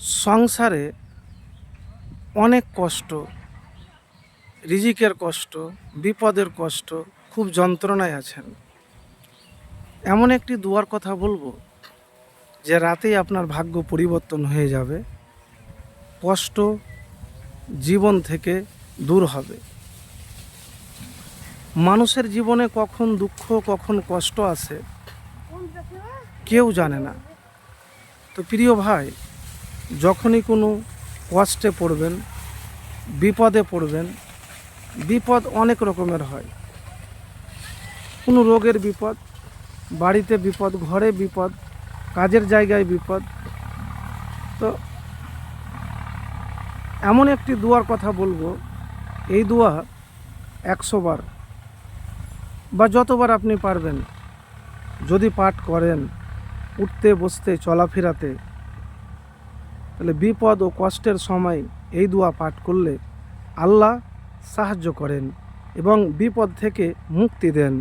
সংসারে অনেক কষ্ট, রিজিকের কষ্ট, বিপদের কষ্ট, খুব যন্ত্রণায় আছেন। এমন একটি দুয়ার কথা বলব যে রাতেই আপনার ভাগ্য পরিবর্তন হয়ে যাবে, কষ্ট জীবন থেকে দূর হবে। মানুষের জীবনে কখন দুঃখ, কখন কষ্ট আসে কেউ জানে না। তো প্রিয় ভাই যখনই কোনো কষ্টে পড়বেন, বিপদে পড়বেন, বিপদ অনেক রকমের হয়। কোনো রোগের বিপদ, বাড়িতে বিপদ, ঘরে বিপদ, কাজের জায়গায় বিপদ। তো এমন একটি দুয়ার কথা বলব, এই দোয়া একশো বার বা যতবার আপনি পারবেন, যদি পাঠ করেন, উঠতে, বসতে, চলাফেরাতে তাহলে বিপদ ও কষ্টের সময় এই দোয়া পাঠ করলে আল্লাহ সাহায্য করেন এবং বিপদ থেকে মুক্তি দেন।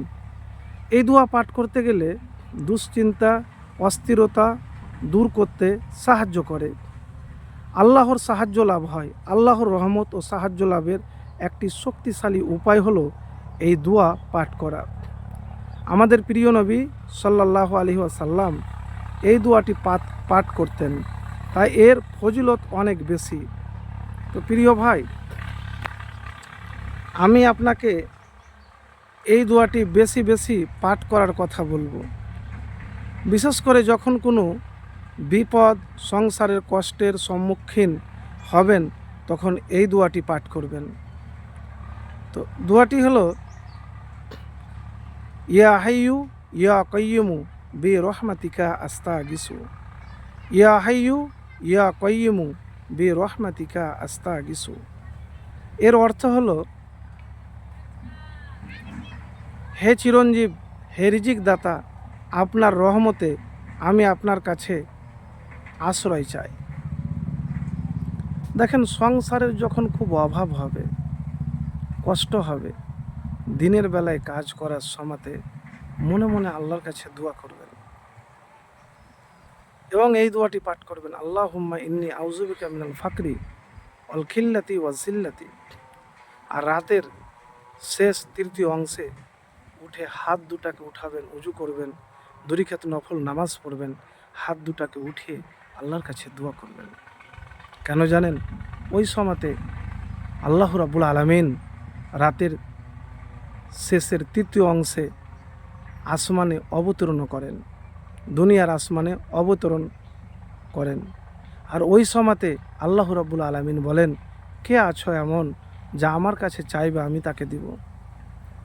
এই দোয়া পাঠ করতে গেলে দুশ্চিন্তা, অস্থিরতা দূর করতে সাহায্য করে। আল্লাহর সাহায্য লাভ হয়। আল্লাহর রহমত ও সাহায্য লাভের একটি শক্তিশালী উপায় হলো এই দোয়া পাঠ করা। আমাদের প্রিয় নবী সাল্লাহ আলহি আসাল্লাম এই দোয়াটি পাঠ পাঠ করতেন। তাই এর ফজিলত অনেক বেশি। তো প্রিয় ভাই, আমি আপনাকে এই দোয়াটি বেশি বেশি পাঠ করার কথা বলব। বিশেষ করে যখন কোনো বিপদ, সংসারের কষ্টের সম্মুখীন হবেন, তখন এই দোয়াটি পাঠ করবেন। তো দোয়াটি হলো, ইয়া হাইয়ু, ইয়া কয়্যমু বে রহমাতিকা আস্তা গিসু ইয়া হাইয়ু ইয়া কয়্যমু বে রহমাতিকা আস্তা গিসু এর অর্থ হলো, হে চিরঞ্জীব, হে রিজিক দাতা আপনার রহমতে আমি আপনার কাছে আশ্রয় চাই। দেখেন, সংসারের যখন খুব অভাব হবে, কষ্ট হবে, দিনের বেলায় কাজ করার সময়তে মনে মনে আল্লাহর কাছে দোয়া করবেন। এবং এই দোয়াটি পাঠ করবেন আল্লাহ হুম্মা ইন্নি আউজুবিকা মিনাল ফাকরি অল খিল্লাতি ওয়াজিল্লাতি আর রাতের শেষ তৃতীয় অংশে উঠে হাত দুটাকে উঠাবেন, উজু করবেন দরিখাত নফল নামাজ পড়বেন, হাত দুটাকে উঠিয়ে আল্লাহর কাছে দোয়া করবেন। কেন জানেন? ওই সময়তে আল্লাহ রাবুল আলামিন রাতের শেষের তৃতীয় অংশে আসমানে অবতীর্ণ করেন। দুনিয়ার আসমানে অবতরণ করেন। আর ওই সময়তে আল্লাহ রাবুল আলামিন বলেন, কে আছো এমন যা আমার কাছে চাইবে আমি তাকে দিব?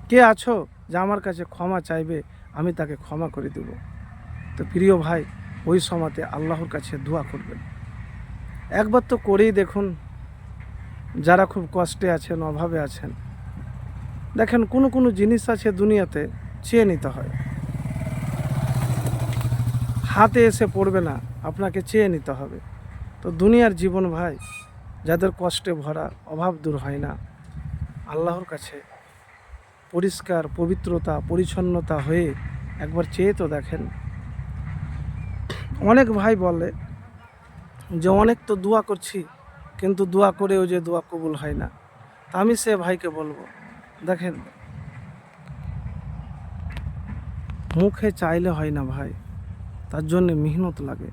কে আছো যা আমার কাছে ক্ষমা চাইবে আমি তাকে ক্ষমা করে দেব? তো প্রিয় ভাই, ওই সময়তে আল্লাহর কাছে দোয়া করবেন। একবার তো করেই দেখুন যারা খুব কষ্টে আছেন, অভাবে আছেন। দেখেন কোনো কোনো জিনিস আছে দুনিয়াতে চেয়ে নিতে হয়। হাতে এসে পড়বে না, আপনাকে চেয়ে নিতে হবে। তো দুনিয়ার জীবন ভাই, যাদের কষ্টে ভরা, অভাব দূর হয় না। আল্লাহর কাছে পরিষ্কার, পবিত্রতা, পরিচ্ছন্নতা হয়ে একবার চেয়ে তো দেখেন। অনেক ভাই বলে যে, অনেক তো দোয়া করছি, কিন্তু দোয়া করেও যে দোয়া কবুল হয় না। তা আমি সে ভাইকে বলব, দেখেন, মুখে চাইলে হয় না ভাই তার জন্যে মেহনত লাগে।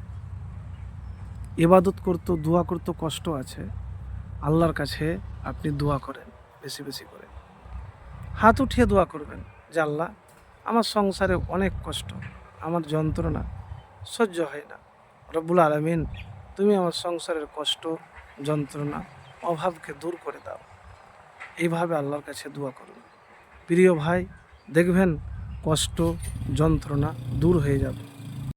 ইবাদত করতো, দোয়া করতে, কষ্ট আছে। আল্লাহর কাছে আপনি দোয়া করেন, বেশি বেশি করে। হাত উঠিয়ে দোয়া করবেন যে, আল্লাহ, আমার সংসারে অনেক কষ্ট, আমার যন্ত্রণা সহ্য হয় না। রব্বুল আলমিন, তুমি আমার সংসারের কষ্ট, যন্ত্রণা, অভাবকে দূর করে দাও। এইভাবে আল্লাহর কাছে দোয়া করুন। প্রিয় ভাই, দেখবেন কষ্ট, যন্ত্রণা দূর হয়ে যাবে।